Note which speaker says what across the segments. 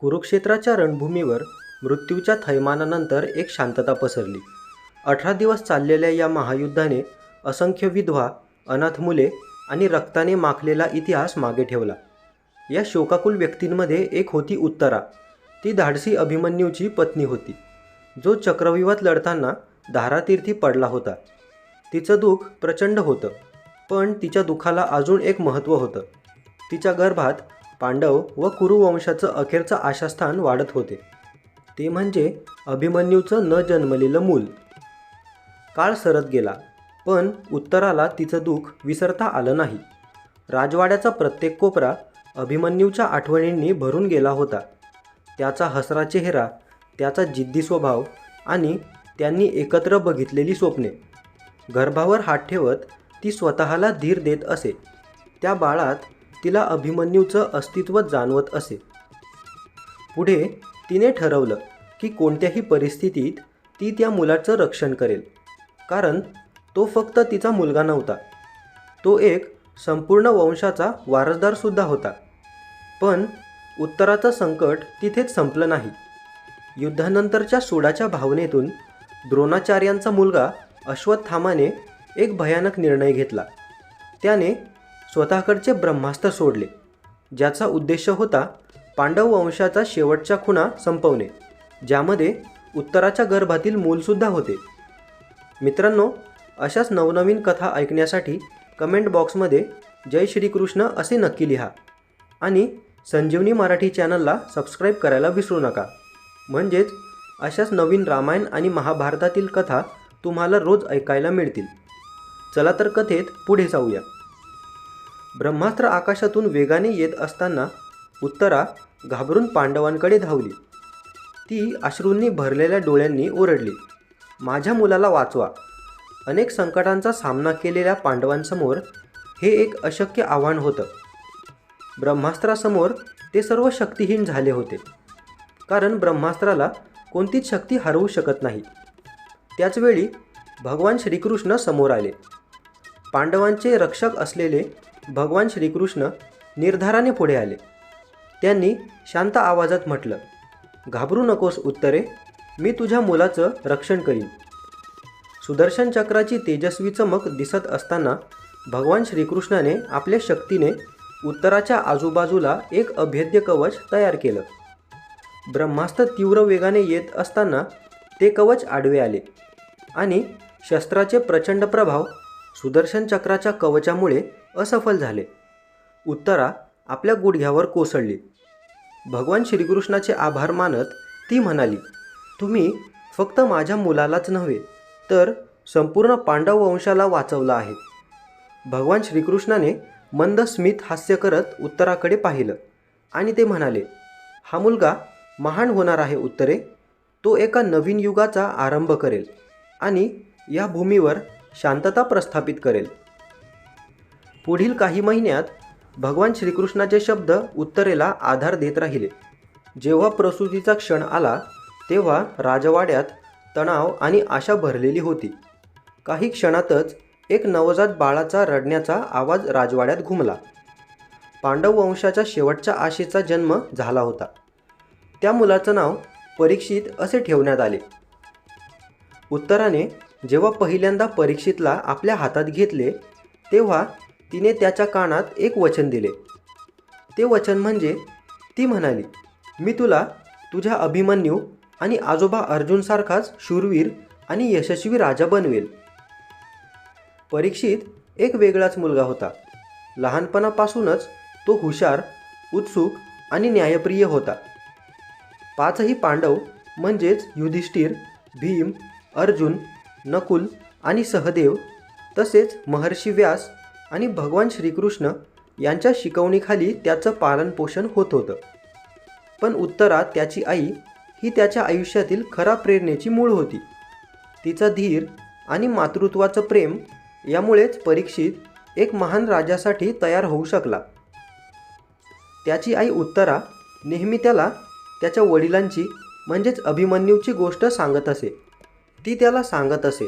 Speaker 1: कुरुक्षेत्राच्या रणभूमीवर मृत्यूच्या थैमानानंतर एक शांतता पसरली. अठरा दिवस चाललेल्या या महायुद्धाने असंख्य विधवा अनाथ मुले आणि रक्ताने माखलेला इतिहास मागे ठेवला. या शोकाकुल व्यक्तींमध्ये एक होती उत्तरा. ती धाडसी अभिमन्यूची पत्नी होती. जो चक्रव्यूहात लढताना धारातीर्थी पडला होता. तिचं दुःख प्रचंड होतं पण तिच्या दुःखाला अजून एक महत्त्व होतं. तिच्या गर्भात पांडव व कुरुवंशाचं अखेरचं आशास्थान वाढत होते. ते म्हणजे अभिमन्यूचं न जन्मलेलं मूल. काळ सरत गेला पण उत्तराला तिचं दुःख विसरता आलं नाही. राजवाड्याचा प्रत्येक कोपरा अभिमन्यूच्या आठवणींनी भरून गेला होता. त्याचा हसरा चेहरा त्याचा जिद्दी स्वभाव आणि त्यांनी एकत्र बघितलेली स्वप्ने. गर्भावर हात ठेवत ती स्वतःला धीर देत असे. त्या बाळात तिला अभिमन्यूचं अस्तित्व जाणवत असे. पुढे तिने ठरवलं की कोणत्याही परिस्थितीत ती त्या मुलाचं रक्षण करेल कारण तो फक्त तिचा मुलगा नव्हता. तो एक संपूर्ण वंशाचा वारसदारसुद्धा होता. पण उत्तराचं संकट तिथेच संपलं नाही. युद्धानंतरच्या सोडाच्या भावनेतून द्रोणाचार्यांचा मुलगा अश्वत्थामाने एक भयानक निर्णय घेतला. त्याने स्वतःकडचे ब्रह्मास्त्र सोडले. ज्याचा उद्देश होता पांडव वंशाचा शेवटच्या खुणा संपवणे ज्यामध्ये उत्तराच्या गर्भातील मूलसुद्धा होते. मित्रांनो अशाच नवनवीन कथा ऐकण्यासाठी कमेंट बॉक्समध्ये जय श्रीकृष्ण असे नक्की लिहा आणि संजीवनी मराठी चॅनलला सबस्क्राईब करायला विसरू नका. म्हणजेच अशाच नवीन रामायण आणि महाभारतातील कथा तुम्हाला रोज ऐकायला मिळतील. चला तर कथेत पुढे जाऊया. ब्रह्मास्त्र आकाशातून वेगाने येत असताना उत्तरा घाबरून पांडवांकडे धावली. ती अश्रूंनी भरलेल्या डोळ्यांनी ओरडली माझ्या मुलाला वाचवा. अनेक संकटांचा सामना केलेल्या पांडवांसमोर हे एक अशक्य आव्हान होतं. ब्रह्मास्त्रासमोर ते सर्व शक्तिहीन झाले होते कारण ब्रह्मास्त्राला कोणतीच शक्ती हरवू शकत नाही. त्याचवेळी भगवान श्रीकृष्ण समोर आले. पांडवांचे रक्षक असलेले भगवान श्रीकृष्ण निर्धाराने पुढे आले. त्यांनी शांत आवाजात म्हटलं घाबरू नकोस उत्तरे. मी तुझ्या मुलाचं रक्षण करीन. सुदर्शन चक्राची तेजस्वी चमक दिसत असताना भगवान श्रीकृष्णाने आपल्या शक्तीने उत्तराच्या आजूबाजूला एक अभेद्य कवच तयार केलं. ब्रह्मास्त्र तीव्र वेगाने येत असताना ते कवच आडवे आले आणि शस्त्राचे प्रचंड प्रभाव सुदर्शन चक्राच्या कवचामुळे असफल झाले. उत्तरा आपल्या गुडघ्यावर कोसळली. भगवान श्रीकृष्णाचे आभार मानत ती म्हणाली तुम्ही फक्त माझ्या मुलालाच नव्हे तर संपूर्ण पांडव वंशाला वाचवलं आहे. भगवान श्रीकृष्णाने मंद स्मित हास्य करत उत्तराकडे पाहिलं आणि ते म्हणाले हा मुलगा महान होणार आहे उत्तरे. तो एका नवीन युगाचा आरंभ करेल आणि या भूमीवर शांतता प्रस्थापित करेल. पुढील काही महिन्यात भगवान श्रीकृष्णाचे शब्द उत्तरेला आधार देत राहिले. जेव्हा प्रसूतीचा क्षण आला तेव्हा राजवाड्यात तणाव आणि आशा भरलेली होती. काही क्षणातच एक नवजात बाळाचा रडण्याचा आवाज राजवाड्यात घुमला. पांडव वंशाच्या शेवटच्या आशेचा जन्म झाला होता. त्या मुलाचं नाव परीक्षित असे ठेवण्यात आले. उत्तराने जेव्हा पहिल्यांदा परीक्षितला आपल्या हातात घेतले तेव्हा तिने त्याच्या कानात एक वचन दिले. ते वचन म्हणजे ती म्हणाली मी तुला तुझ्या अभिमन्यू आणि आजोबा अर्जुनसारखाच शूरवीर आणि यशस्वी राजा बनवेल. परीक्षित एक वेगळाच मुलगा होता. लहानपणापासूनच तो हुशार उत्सुक आणि न्यायप्रिय होता. पाचही पांडव म्हणजेच युधिष्ठिर भीम अर्जुन नकुल आणि सहदेव तसेच महर्षी व्यास आणि भगवान श्रीकृष्ण यांच्या शिकवणीखाली त्याचं पालनपोषण होत होतं. पण उत्तरा त्याची आई ही त्याच्या आयुष्यातील खरा प्रेरणेची मूळ होती. तिचा धीर आणि मातृत्वाचं प्रेम यामुळेच परीक्षित एक महान राजासाठी तयार होऊ शकला. त्याची आई उत्तरा नेहमी त्याला त्याच्या वडिलांची म्हणजेच अभिमन्यूची गोष्ट सांगत असे. ती त्याला सांगत असे.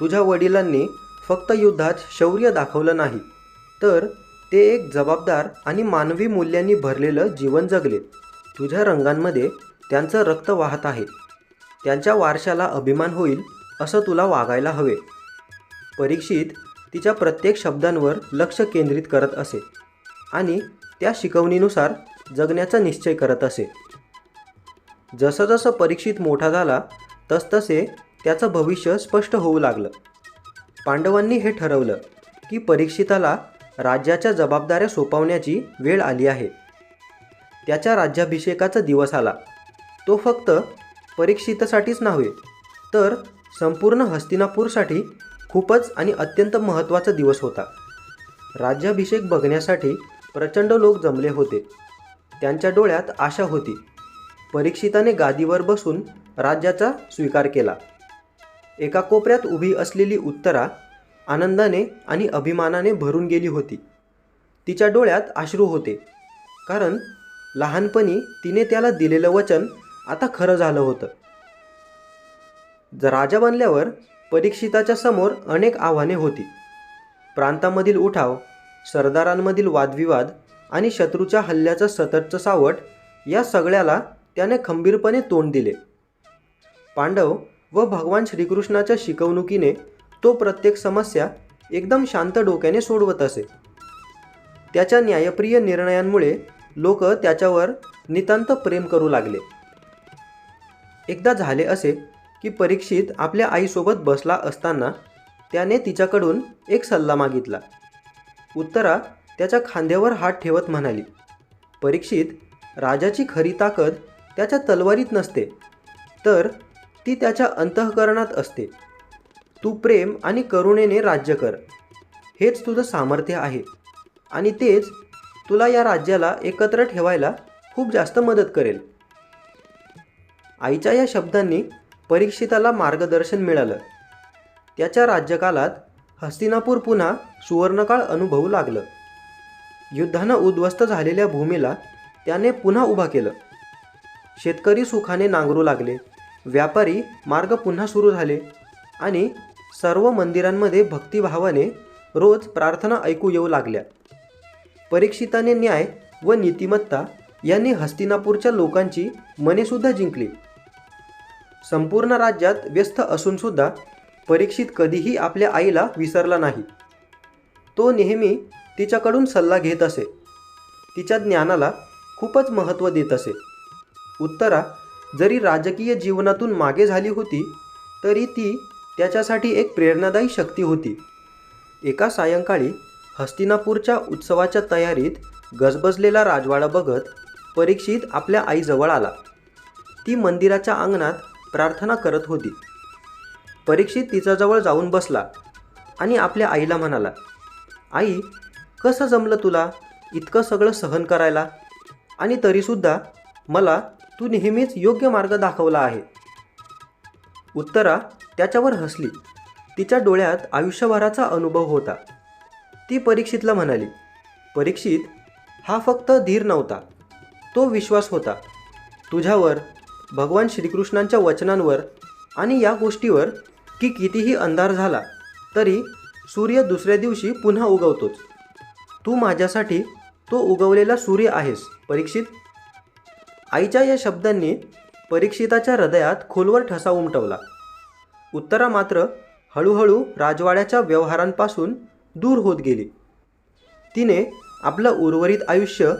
Speaker 1: तुझ्या वडिलांनी फक्त युद्धात शौर्य दाखवलं नाही तर ते एक जबाबदार आणि मानवी मूल्यांनी भरलेलं जीवन जगले. तुझ्या रंगांमध्ये त्यांचं रक्त वाहत आहे. त्यांच्या वारशाला अभिमान होईल असं तुला वागायला हवे. परीक्षित तिच्या प्रत्येक शब्दांवर लक्ष केंद्रित करत असे आणि त्या शिकवणीनुसार जगण्याचा निश्चय करत असे. जसं जसं परीक्षित मोठा झाला तसतसे त्याचं भविष्य स्पष्ट होऊ लागलं. पांडवांनी हे ठरवलं की परीक्षिताला राज्याच्या जबाबदाऱ्या सोपवण्याची वेळ आली आहे. त्याच्या राज्याभिषेकाचा दिवस आला. तो फक्त परीक्षितासाठीच नव्हे तर संपूर्ण हस्तिनापूरसाठी खूपच आणि अत्यंत महत्त्वाचा दिवस होता. राज्याभिषेक बघण्यासाठी प्रचंड लोक जमले होते. त्यांच्या डोळ्यात आशा होती. परीक्षिताने गादीवर बसून राज्याचा स्वीकार केला. एका कोपऱ्यात उभी असलेली उत्तरा आनंदाने आणि अभिमानाने भरून गेली होती. तिच्या डोळ्यात अश्रू होते. कारण लहानपणी तिने त्याला दिलेलं वचन आता खरं झालं होतं. ज राजा बनल्यावर परीक्षिताच्या समोर अनेक आव्हाने होती. प्रांतामधील उठाव सरदारांमधील वादविवाद आणि शत्रूच्या हल्ल्याचं सततचं सावट या सगळ्याला त्याने खंबीरपणे तोंड दिले. पांडव व भगवान श्रीकृष्णाच्या शिकवणुकीने तो प्रत्येक समस्या एकदम शांत डोक्याने सोडवत असे. त्याच्या न्यायप्रिय निर्णयांमुळे लोक त्याच्यावर नितांत प्रेम करू लागले. एकदा झाले असे की परीक्षित आपल्या आईसोबत बसला असताना त्याने तिच्याकडून एक सल्ला मागितला. उत्तरा त्याच्या खांद्यावर हात ठेवत म्हणाली परीक्षित राजाची खरी ताकद त्याच्या तलवारीत नसते. तर ती त्याच्या अंतःकरणात असते. तू प्रेम आणि करुणेने राज्य कर. हेच तुझं सामर्थ्य आहे. आणि तेच तुला या राज्याला एकत्र ठेवायला खूप जास्त मदत करेल. आईच्या या शब्दांनी परीक्षिताला मार्गदर्शन मिळालं. त्याच्या राज्यकालात हस्तिनापूर पुन्हा सुवर्णकाळ अनुभवू लागलं. युद्धानं उद्ध्वस्त झालेल्या भूमीला त्याने पुन्हा उभा केलं. शेतकरी सुखाने नांगरू लागले. व्यापारी मार्ग पुन्हा सुरू झाले आणि सर्व मंदिरांमध्ये भक्तिभावाने रोज प्रार्थना ऐकू येऊ लागल्या. परीक्षिताने न्याय व नीतिमत्ता यांनी हस्तिनापूरच्या लोकांची मनेसुद्धा जिंकली. संपूर्ण राज्यात व्यस्त असूनसुद्धा परीक्षित कधीही आपल्या आईला विसरला नाही. तो नेहमी तिच्याकडून सल्ला घेत असे. तिच्या ज्ञानाला खूपच महत्त्व देत असे. उत्तरा जरी राजकीय जीवनातून मागे झाली होती तरी ती त्याच्यासाठी एक प्रेरणादायी शक्ती होती. एका सायंकाळी हस्तिनापूरच्या उत्सवाच्या तयारीत गजबजलेला राजवाडा बघत परीक्षित आपल्या आईजवळ आला. ती मंदिराच्या अंगणात प्रार्थना करत होती. परीक्षित तिच्याजवळ जाऊन बसला आणि आपल्या आईला म्हणाला आई कसं जमलं तुला? इतकं सगळं सहन करायला? आणि तरीसुद्धा मला तू नेहमीच योग्य मार्ग दाखवला आहे. उत्तरा त्याच्यावर हसली. तिच्या डोळ्यात आयुष्यभराचा अनुभव होता. ती परीक्षितला म्हणाली परीक्षित हा फक्त धीर नव्हता. तो विश्वास होता. तुझ्यावर भगवान श्रीकृष्णांच्या वचनांवर आणि या गोष्टीवर की कितीही अंधार झाला तरी सूर्य दुसऱ्या दिवशी पुन्हा उगवतोच. तू माझ्यासाठी तो उगवलेला सूर्य आहेस परीक्षित. आईच्या या शब्दांनी परीक्षिताच्या हृदयात खोलवर ठसा उमटवला. उत्तरा मात्र हळूहळू राजवाड्याच्या व्यवहारांपासून दूर होत गेली. तिने आपलं उर्वरित आयुष्य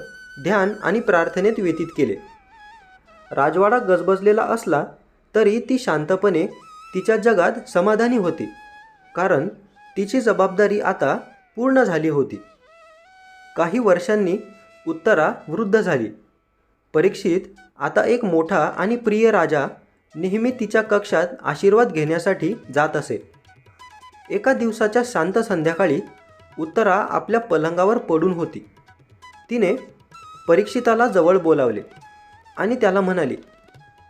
Speaker 1: ध्यान आणि प्रार्थनेत व्यतीत केले. राजवाडा गजबजलेला असला तरी ती शांतपणे तिच्या जगात समाधानी होती कारण तिची जबाबदारी आता पूर्ण झाली होती. काही वर्षांनी उत्तरा वृद्ध झाली. परीक्षित आता एक मोठा आणि प्रिय राजा नेहमी तिच्या कक्षात आशीर्वाद घेण्यासाठी जात असे. एका दिवसाच्या शांत संध्याकाळी उत्तरा आपल्या पलंगावर पडून होती. तिने परीक्षिताला जवळ बोलावले आणि त्याला म्हणाली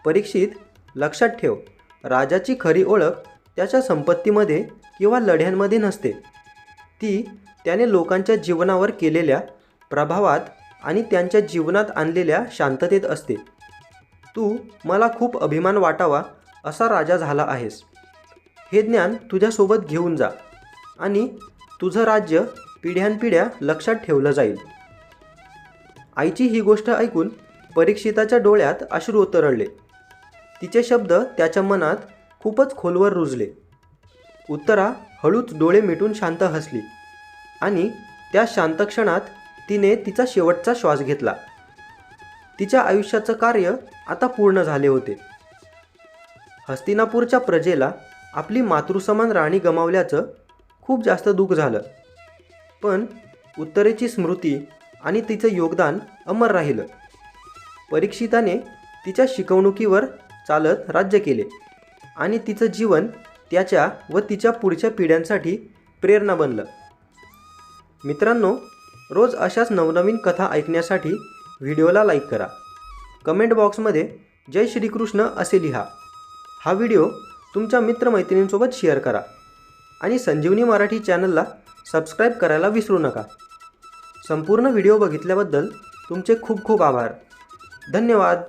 Speaker 1: परीक्षित लक्षात ठेव राजाची खरी ओळख त्याच्या संपत्तीमध्ये किंवा लढ्यांमध्ये नसते. ती त्याने लोकांच्या जीवनावर केलेल्या प्रभावात आणि त्यांच्या जीवनात आणलेल्या शांततेत असते. तू मला खूप अभिमान वाटावा असा राजा झाला आहेस. हे ज्ञान तुझ्यासोबत घेऊन जा आणि तुझं राज्य पिढ्यानपिढ्या लक्षात ठेवलं जाईल. आईची ही गोष्ट ऐकून परीक्षिताच्या डोळ्यात अश्रू उतरळले तिचे शब्द त्याच्या मनात खूपच खोलवर रुजले. उत्तरा हळूच डोळे मिटून शांत हसली आणि त्या शांत क्षणात तिने तिचा शेवटचा श्वास घेतला. तिच्या आयुष्याचं कार्य आता पूर्ण झाले होते. हस्तिनापूरच्या प्रजेला आपली मातृसमान राणी गमावल्याचं खूप जास्त दुःख झालं. पण उत्तरेची स्मृती आणि तिचं योगदान अमर राहिलं. परीक्षिताने तिच्या शिकवणुकीवर चालत राज्य केले आणि तिचं जीवन त्याच्या व तिच्या पुढच्या पिढ्यांसाठी प्रेरणा बनलं. मित्रांनो रोज अशाच नवनवीन कथा ऐकण्यासाठी व्हिडिओला लाईक करा. कमेंट बॉक्समध्ये जय श्रीकृष्ण असे लिहा. हा व्हिडिओ तुमच्या मित्रमैत्रिणींसोबत शेअर करा आणि संजीवनी मराठी चॅनलला सबस्क्राईब करायला विसरू नका. संपूर्ण व्हिडिओ बघितल्याबद्दल तुमचे खूप खूप आभार. धन्यवाद.